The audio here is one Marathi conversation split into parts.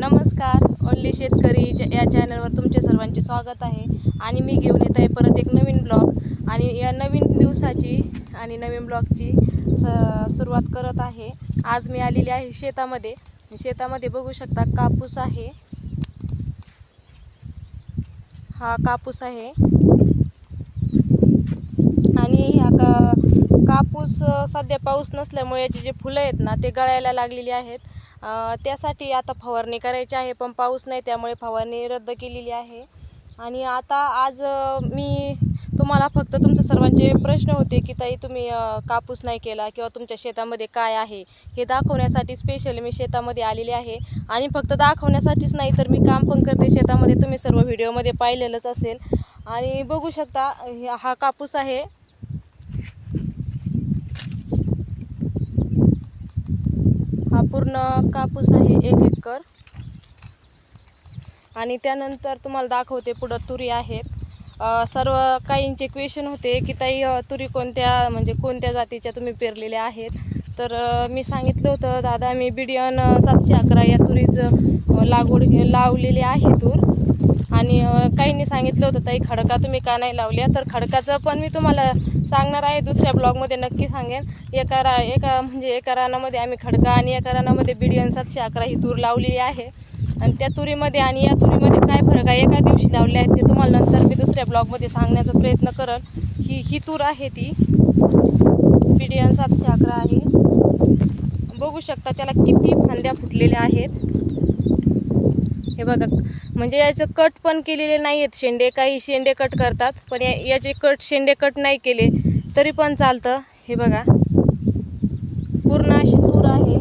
नमस्कार. ओनली शेतकरी या चॅनलवर तुमचे सर्वांचे स्वागत आहे. आणि मी घेऊन येत आहे परत एक नवीन ब्लॉग आणि या नवीन दिवसाची आणि नवीन ब्लॉगची स सुरुवात करत आहे. आज मी आलेली आहे शेतामध्ये. शेतामध्ये बघू शकता कापूस आहे. हा कापूस आहे. आणि ह्या का कापूस सध्या पाऊस नसल्यामुळे याची जे फुलं आहेत ना ते गळायला लागलेली आहेत. त्यासाठी आता फवारणी करायची आहे पण पाऊस नाही त्यामुळे फवारणी रद्द केलेली आहे. आणि आता आज मी तुम्हाला फक्त तुमचे सर्वांचे प्रश्न होते की ताई तुम्ही कापूस नाही केला किंवा तुमच्या शेतामध्ये काय आहे? हे दाखवण्यासाठी स्पेशली मी शेतामध्ये आलेले आहे. आणि फक्त दाखवण्यासाठीच नाही तर मी काम पण करते शेतामध्ये. तुम्ही सर्व व्हिडिओमध्ये पाहिलेलंच असेल. आणि बघू शकता हे- हा कापूस आहे. पूर्ण कापूस आहे एक एकर. आणि त्यानंतर तुम्हाला दाखवते पुढं तुरी आहेत. सर्व काहींचे क्वेश्चन होते की ताई तुरी कोणत्या म्हणजे कोणत्या जातीच्या तुम्ही पेरलेल्या आहेत? तर मी सांगितलं होतं दादा मी बिडियन सातशे अकरा या तुरीचं लागवड लावलेली आहे तूर. आणि काहींनी सांगितलं होतं ताई खडका तुम्ही का नाही लावल्या? तर खडकाचं पण मी तुम्हाला सांगणार आहे दुसऱ्या ब्लॉगमध्ये नक्की सांगेन. एका रा एका म्हणजे एका रानामध्ये आम्ही खडका आणि एका रानामध्ये बिडियन सातशे अकरा ही तूर लावलेली आहे. आणि त्या तुरीमध्ये आणि या तुरीमध्ये काय फरक आहे? एका दिवशी लावले आहेत ते तुम्हाला नंतर मी दुसऱ्या ब्लॉगमध्ये सांगण्याचा प्रयत्न करल ही ही तूर आहे ती. बिडियन सातशे अकरा आहे. बघू शकता त्याला किती फांद्या फुटलेल्या आहेत. हे बघा म्हणजे याचं कट पण केलेले नाही आहेत शेंडे काही शेंडे कट करतात पण या याचे कट शेंडे कट नाही केले तरी पण चालतं. हे बघा. पूर्ण अशी तूर आहे.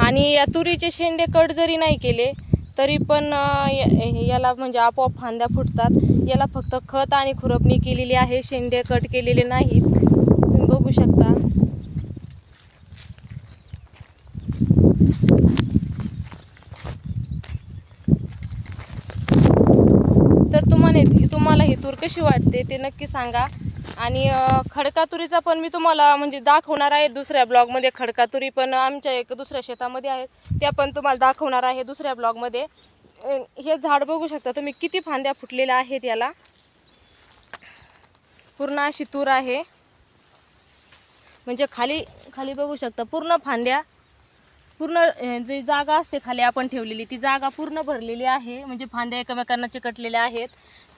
आणि या तुरीचे शेंडे कट जरी नाही केले तरी पण याला म्हणजे आपोआप फांद्या फुटतात. याला फक्त खत आणि खुरपणी केलेली आहे. शेंडे कट केलेले नाहीत तुम्ही बघू शकता तर तुम्हाला ही तूर कशी वाटते ते नक्की सांगा. आणि खडकातुरीचा खडका तुरीचा पण मी तुम्हाला म्हणजे दाखवणार आहे. दुसऱ्या ब्लॉगमध्ये खडका तुरी पण आमच्या एक दुसऱ्या शेतामध्ये आहेत त्या पण तुम्हाला दाखवणार आहे दुसऱ्या ब्लॉगमध्ये. हे झाड बघू शकता तुम्ही किती फांद्या फुटलेल्या आहेत याला. पूर्ण अशी तूर आहे. म्हणजे खाली खाली बघू शकता पूर्ण फांद्या. पूर्ण जी जागा असते खाली आपण ठेवलेली ती जागा पूर्ण भरलेली आहे. म्हणजे फांद्या एकमेकांना चिकटलेल्या आहेत.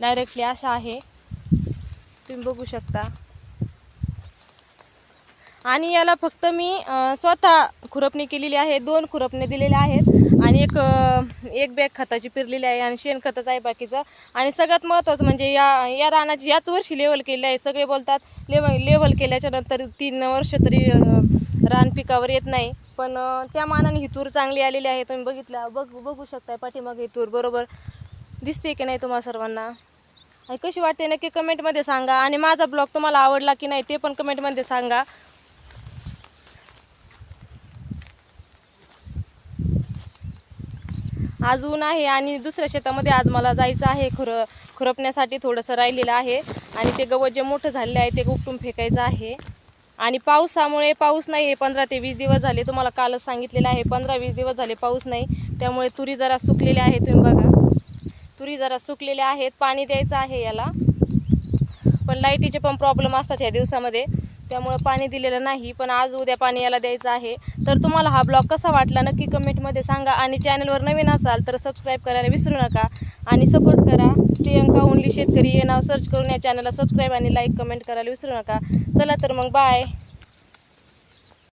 डायरेक्टली अशा आहे. तुम्ही बघू शकता. आणि याला फक्त मी स्वतः खुरपणी केलेली आहे दोन खुरपणे दिलेले आहेत. आणि एक एक बॅग खताची पिरलेली आहे आणि शेणखतच आहे बाकीचं. आणि सगळ्यात महत्त्वाचं म्हणजे या या रानाची याच वर्षी लेवल केली आहे. सगळे बोलतात लेवल लेवल केल्याच्यानंतर तीन वर्ष तरी रान पिकावर येत नाही. पण त्या मानाने ही तूर चांगली आलेली आहे. तुम्ही बघितलं बघ बघू शकताय पाठीमागे ही तूर बरोबर? दिसते की नाही तुम्हाला सर्वांना? आणि कशी वाटते नक्की कमेंटमध्ये सांगा. आणि माझा ब्लॉग तुम्हाला आवडला की नाही ते पण कमेंटमध्ये सांगा. आज ऊन आहे आणि दुसऱ्या शेतामध्ये आज मला जायचं आहे खुर खुरपण्यासाठी थोडंसं राहिलेलं आहे. आणि ते गवत जे मोठं झालेलं आहे ते उपटून फेकायचं आहे. आणि पावसामुळे पाऊस नाही आहे पंधरा ते वीस दिवस झाले. तुम्हाला कालच सांगितलेलं आहे पंधरा वीस दिवस झाले पाऊस नाही. त्यामुळे तुरी जरा सुकलेल्या आहेत तुम्ही बघा. मोहरी जरा सुकलेल्या आहेत पाणी द्यायचं आहे याला. पण लाईटीचे पण प्रॉब्लेम असतात ह्या दिवसामध्ये त्यामुळं पाणी दिलेलं नाही. पण आज उद्या पाणी याला द्यायचं आहे. तर तुम्हाला हा ब्लॉग कसा वाटला नक्की कमेंटमध्ये सांगा आणि चॅनलवर नवीन असाल तर सबस्क्राईब करायला विसरू नका. आणि सपोर्ट करा. प्रियंका ओनली शेतकरी हे नाव सर्च करून या चॅनलला सबस्क्राईब आणि लाईक कमेंट करायला विसरू नका. चला तर मग बाय